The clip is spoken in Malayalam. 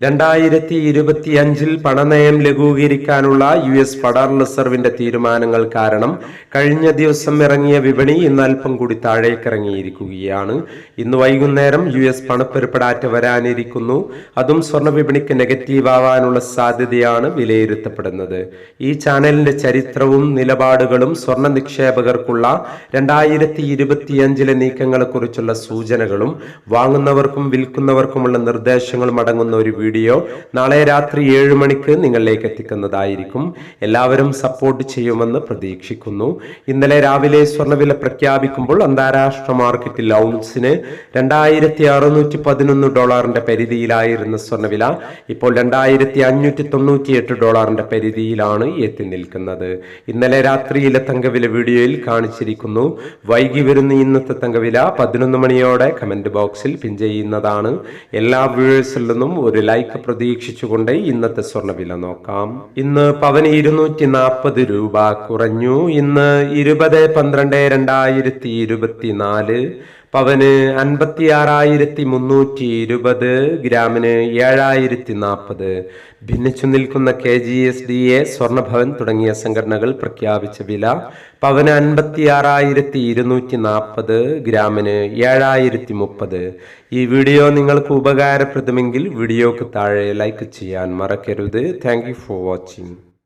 രണ്ടായിരത്തി ഇരുപത്തിയഞ്ചിൽ പണനയം ലഘൂകരിക്കാനുള്ള യു എസ് ഫെഡറൽ റിസർവിന്റെ തീരുമാനങ്ങൾ കാരണം കഴിഞ്ഞ ദിവസം ഇറങ്ങിയ വിപണി ഇന്ന് അല്പം കൂടി താഴേക്കിറങ്ങിയിരിക്കുകയാണ്. ഇന്ന് വൈകുന്നേരം യു എസ് പണപ്പെരുപ്പടാറ്റ് വരാനിരിക്കുന്നു. അതും സ്വർണ വിപണിക്ക് നെഗറ്റീവ് ആവാനുള്ള സാധ്യതയാണ് വിലയിരുത്തപ്പെടുന്നത്. ഈ ചാനലിന്റെ ചരിത്രവും നിലപാടുകളും സ്വർണ നിക്ഷേപകർക്കുള്ള രണ്ടായിരത്തി ഇരുപത്തിയഞ്ചിലെ നീക്കങ്ങളെക്കുറിച്ചുള്ള സൂചനകളും വാങ്ങുന്നവർക്കും വിൽക്കുന്നവർക്കുമുള്ള നിർദ്ദേശങ്ങളും അടങ്ങുന്ന ഒരു വീഡിയോ നാളെ രാത്രി ഏഴ് മണിക്ക് നിങ്ങളിലേക്ക് എത്തിക്കുന്നതായിരിക്കും. എല്ലാവരും സപ്പോർട്ട് ചെയ്യുമെന്ന് പ്രതീക്ഷിക്കുന്നു. ഇന്നലെ രാവിലെ സ്വർണവില പ്രഖ്യാപിക്കുമ്പോൾ അന്താരാഷ്ട്ര മാർക്കറ്റിൽ ഔൺസിന് രണ്ടായിരത്തി അറുന്നൂറ്റി പതിനൊന്ന് ഡോളറിന്റെ പരിധിയിലായിരുന്ന സ്വർണവില ഇപ്പോൾ രണ്ടായിരത്തി അഞ്ഞൂറ്റി തൊണ്ണൂറ്റിയെട്ട് ഡോളറിന്റെ പരിധിയിലാണ് എത്തി നിൽക്കുന്നത്. ഇന്നലെ രാത്രിയിലെ തങ്കവില വീഡിയോയിൽ കാണിച്ചിരിക്കുന്നു. വൈകി വരുന്ന ഇന്നത്തെ തങ്കവില പതിനൊന്ന് മണിയോടെ കമന്റ് ബോക്സിൽ പിൻ ചെയ്യുന്നതാണ്. എല്ലാ വ്യൂവേഴ്സിൽ നിന്നും ഒരു ലൈക്ക് പ്രതീക്ഷിച്ചുകൊണ്ട് ഇന്നത്തെ സ്വർണവില നോക്കാം. ഇന്ന് പവന് ഇരുന്നൂറ്റി നാൽപ്പത് രൂപ കുറഞ്ഞു. ഇന്ന് ഇരുപത് പന്ത്രണ്ട് രണ്ടായിരത്തി ഇരുപത്തിനാല് പവന് അൻപത്തി ആറായിരത്തി മുന്നൂറ്റി ഇരുപത് ഗ്രാമിന് ഏഴായിരത്തി നാൽപ്പത് ഭിന്നിച്ചു നിൽക്കുന്ന K G S D A Swarnabhavan തുടങ്ങിയ സംഘടനകൾ പ്രഖ്യാപിച്ച വില പവന് അൻപത്തി ആറായിരത്തി ഇരുന്നൂറ്റി നാൽപ്പത് ഗ്രാമിന് ഏഴായിരത്തി മുപ്പത് ഈ വീഡിയോ നിങ്ങൾക്ക് ഉപകാരപ്രദമെങ്കിൽ വീഡിയോക്ക് താഴെ ലൈക്ക് ചെയ്യാൻ മറക്കരുത്. Thank for watching.